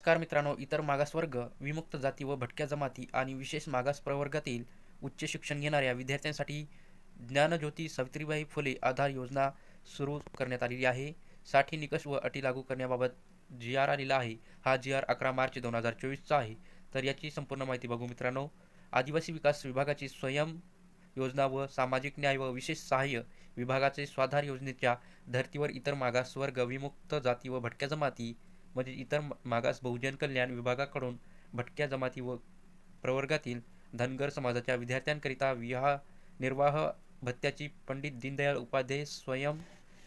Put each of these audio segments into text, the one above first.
नमस्कार मित्रांनो इतर मागासवर्ग विमुक्त जाती व भटक्या जमाती आणि विशेष मागास प्रवर्गातील उच्च शिक्षण घेणाऱ्या विद्यार्थ्यांसाठी ज्ञानज्योती सावित्रीबाई फुले आधार योजना सुरू करण्यात आलेली आहे. साठी निकष व अटी लागू करण्याबाबत जी आर आलेला आहे. हा जी आर अकरा मार्च दोन हजार चोवीसचा आहे. तर याची संपूर्ण माहिती बघू मित्रांनो. आदिवासी विकास विभागाची स्वयं योजना व सामाजिक न्याय व विशेष सहाय्य विभागाचे स्वाधार योजनेच्या धर्तीवर इतर मागासवर्ग विमुक्त जाती व भटक्या जमाती म्हणजे इतर मागास बहुजन कल्याण विभागाकडून भटक्या जमाती व प्रवर्गातील धनगर समाजाच्या विद्यार्थ्यांकरिता विवाह निर्वाह भत्त्याची पंडित दीनदयाळ उपाध्याय स्वयं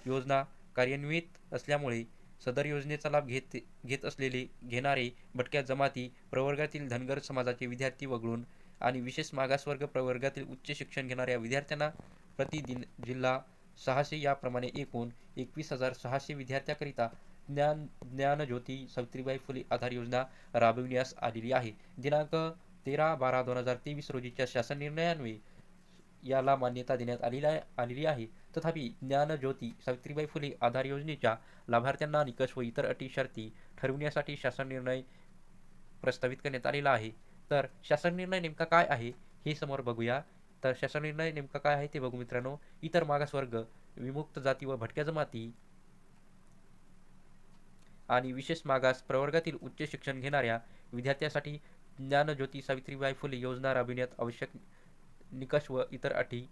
योजना कार्यान्वित असल्यामुळे सदर योजनेचा लाभ घेत घेत असलेले घेणारे भटक्या जमाती प्रवर्गातील धनगर समाजाचे विद्यार्थी वगळून आणि विशेष मागासवर्ग प्रवर्गातील उच्च शिक्षण घेणाऱ्या विद्यार्थ्यांना प्रतिदिन जिल्हा सहाशे याप्रमाणे एकूण एकवीस हजार सहाशे विद्यार्थ्याकरिता ज्ञान ज्ञानज्योती सावित्रीबाई फुले आधार योजना राबविण्यास आलेली आहे. दिनांक तेरा बारा दोन हजार तेवीस रोजीच्या शासन निर्णयान्वये याला मान्यता देण्यात आलेली आलेली आहे. तथापि ज्ञानज्योती सावित्रीबाई फुले आधार योजनेच्या लाभार्थ्यांना निकष व इतर अटी शर्ती ठरविण्यासाठी शासन निर्णय प्रस्तावित करण्यात आलेला आहे. तर शासन निर्णय नेमका काय आहे हे समोर बघूया. तर शासन निर्णय नेमका काय आहे ते बघू मित्रांनो. इतर मागासवर्ग विमुक्त जाती व भटक्या जमाती आणि विशेष मागास प्रवर्गातील उच्च शिक्षण घेणाऱ्या विद्यार्थ्यांसाठी ज्ञानज्योती सावित्रीबाई फुले योजना राबविण्यात आवश्यक निकष व इतर अटी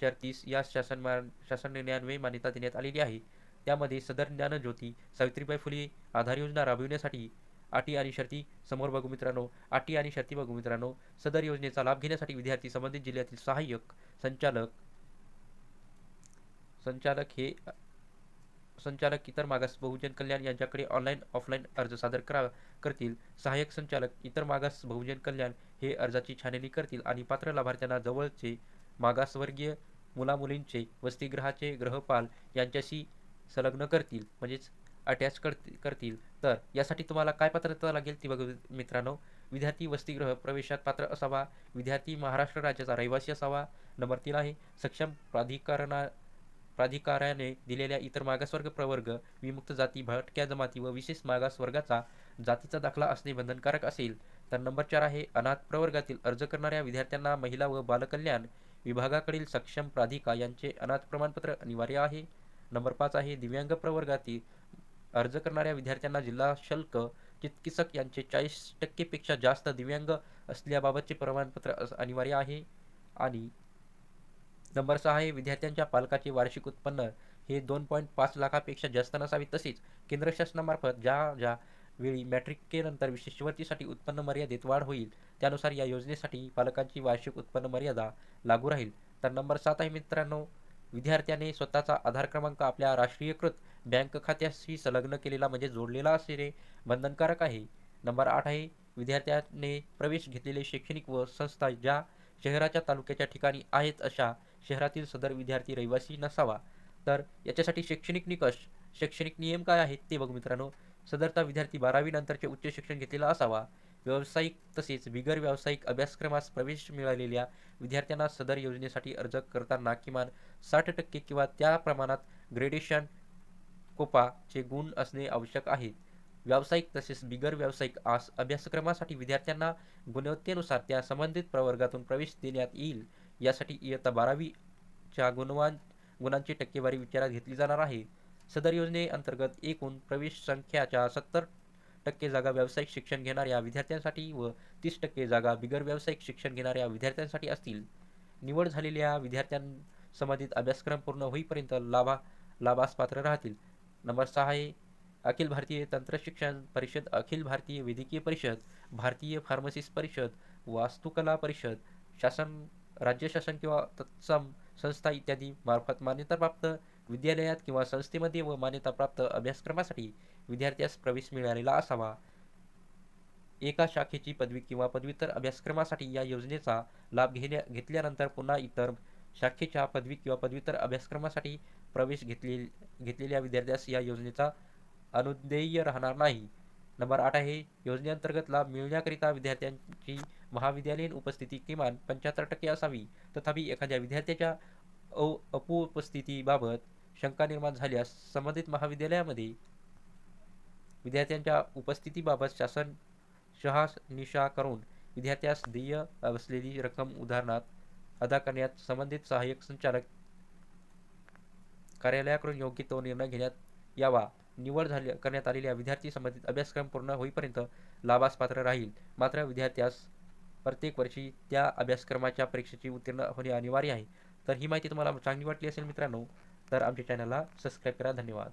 शर्तीस या शासन शासन निर्णयान्वये मान्यता देण्यात आलेली आहे. त्यामध्ये सदर ज्ञानज्योती सावित्रीबाई फुले आधार योजना राबविण्यासाठी अटी आणि शर्ती समोर बघू मित्रांनो अटी आणि शर्ती बघू मित्रांनो सदर योजनेचा लाभ घेण्यासाठी विद्यार्थी संबंधित जिल्ह्यातील सहाय्यक संचालक संचालक हे संचालक इतर मागास बहुजन कल्याण यांच्याकडे ऑनलाईन ऑफलाईन अर्ज सादर करा करतील. सहाय्यक संचालक इतर मागास बहुजन कल्याण हे अर्जाची छाननी करतील आणि पात्र लाभार्थ्यांना जवळचे मागासवर्गीय मुलामुलींचे वसतिगृहाचे ग्रहपाल यांच्याशी संलग्न करतील म्हणजेच अटॅच करतील. तर यासाठी तुम्हाला काय पात्रता लागेल ती बघू मित्रांनो. विद्यार्थी वसतिगृह प्रवेशात पात्र असावा. विद्यार्थी महाराष्ट्र राज्याचा रहिवासी असावा. नंबर तीन आहे सक्षम प्राधिकरणा प्राधिकाऱ्याने दिलेल्या इतर मागासवर्ग प्रवर्ग विमुक्त जाती भटक्या जमाती व विशेष मागासवर्गाचा जातीचा दाखला असणे बंधनकारक असेल तर नंबर चार आहे अनाथ प्रवर्गातील अर्ज करणाऱ्या विद्यार्थ्यांना महिला व बालकल्याण विभागाकडील सक्षम प्राधिका यांचे अनाथ प्रमाणपत्र अनिवार्य आहे. नंबर पाच आहे दिव्यांग प्रवर्गातील अर्ज करणाऱ्या विद्यार्थ्यांना जिल्हा शुल्क चिकित्सक यांचे चाळीस टक्केपेक्षा जास्त दिव्यांग असल्याबाबतचे प्रमाणपत्र अनिवार्य आहे. आणि नंबर सहा आहे विद्यार्थ्यांच्या पालकाचे वार्षिक उत्पन्न हे दोन पॉईंट पाच लाखापेक्षा जास्त नसावे. तसेच केंद्र शासनामार्फत ज्या ज्या वेळी मॅट्रिकेनंतर शिष्यवृत्तीसाठी उत्पन्न मर्यादेत वाढ होईल त्यानुसार या योजनेसाठी पालकांची वार्षिक उत्पन्न मर्यादा लागू राहील. तर नंबर सात आहे मित्रांनो विद्यार्थ्याने स्वतःचा आधार क्रमांक आपल्या राष्ट्रीयकृत बँक खात्याशी संलग्न केलेला म्हणजे जोडलेला असणे बंधनकारक आहे. नंबर आठ आहे विद्यार्थ्याने प्रवेश घेतलेले शैक्षणिक व संस्था ज्या शहराच्या तालुक्याच्या ठिकाणी आहेत अशा शहरातील सदर विद्यार्थी रहिवासी नसावा. तर याच्यासाठी शैक्षणिक निकष शैक्षणिक नियम काय आहेत ते बघू मित्रांनो. सदरचा विद्यार्थी बारावी नंतरचे उच्च शिक्षण घेतलेला असावा. व्यावसायिक तसेच बिगर व्यावसायिक अभ्यासक्रमास प्रवेश मिळालेल्या विद्यार्थ्यांना सदर योजनेसाठी अर्ज करताना किमान साठ टक्के किंवा त्या प्रमाणात ग्रेडेशन कोपाचे गुण असणे आवश्यक आहेत व्यावसायिक तसेच बिगर व्यावसायिक आस अभ्यासक्रमासाठी विद्यार्थ्यांना गुणवत्तेनुसार त्या संबंधित प्रवर्गातून प्रवेश देण्यात येईल. यासाठी इयत्ता बारावीच्या गुणवान गुणांची टक्केवारी विचारात घेतली जाणार आहे. सदर योजनेअंतर्गत एकूण प्रवेश संख्याच्या सत्तर टक्के जागा व्यावसायिक शिक्षण घेणाऱ्या विद्यार्थ्यांसाठी व तीस टक्के जागा बिगर व्यावसायिक शिक्षण घेणाऱ्या विद्यार्थ्यांसाठी असतील. निवड झालेल्या विद्यार्थ्यांसंबंधित अभ्यासक्रम पूर्ण होईपर्यंत लाभा लाभास पात्र राहतील. नंबर सहा आहे अखिल भारतीय तंत्रशिक्षण परिषद अखिल भारतीय वैद्यकीय परिषद भारतीय फार्मसिस्ट परिषद वास्तुकला परिषद शासन राज्य शासन किंवा तत्सम संस्था इत्यादी मार्फत मान्यताप्राप्त विद्यालयात किंवा संस्थेमध्ये व मान्यताप्राप्त अभ्यासक्रमासाठी विद्यार्थ्यास प्रवेश मिळालेला असावा. एका शाखेची पदवी किंवा पदव्युत्तर अभ्यासक्रमासाठी या योजनेचा लाभ घेण्या घेतल्यानंतर पुन्हा इतर शाखेच्या पदवी किंवा पदव्युत्तर अभ्यासक्रमासाठी प्रवेश घेतले घेतलेल्या विद्यार्थ्यास या योजनेचा अनुदेय राहणार नाही. नंबर आठ आहे योजनेअंतर्गत लाभ मिळण्याकरिता विद्यार्थ्यांची महाविद्यालयीन उपस्थिती किमान पंच्याहत्तर टक्के असावी. तथापि एखाद्या विद्यार्थ्याच्या अनुपस्थितीबाबत शंका निर्माण झाल्यास संबंधित महाविद्यालयामध्ये विद्यार्थ्यांच्या उपस्थितीबाबत शासन शहानिशा करून विद्यार्थ्यास देय असलेली रक्कम उदाहरणार्थ अदा करण्यात संबंधित सहाय्यक संचालक कार्यालयाकडून योग्य तो निर्णय घेण्यात यावा. निवड झाली करण्यात आलेल्या विद्यार्थी संबंधित अभ्यासक्रम पूर्ण होईपर्यंत लाभास पात्र राहील. मात्र विद्यार्थ्यास प्रत्येक वर्षी त्या अभ्यासक्रमाच्या परीक्षेची उत्तीर्ण होणे अनिवार्य आहे. तर ही माहिती तुम्हाला चांगली वाटली असेल मित्रांनो तर आमच्या चॅनलला सबस्क्राईब करा. धन्यवाद.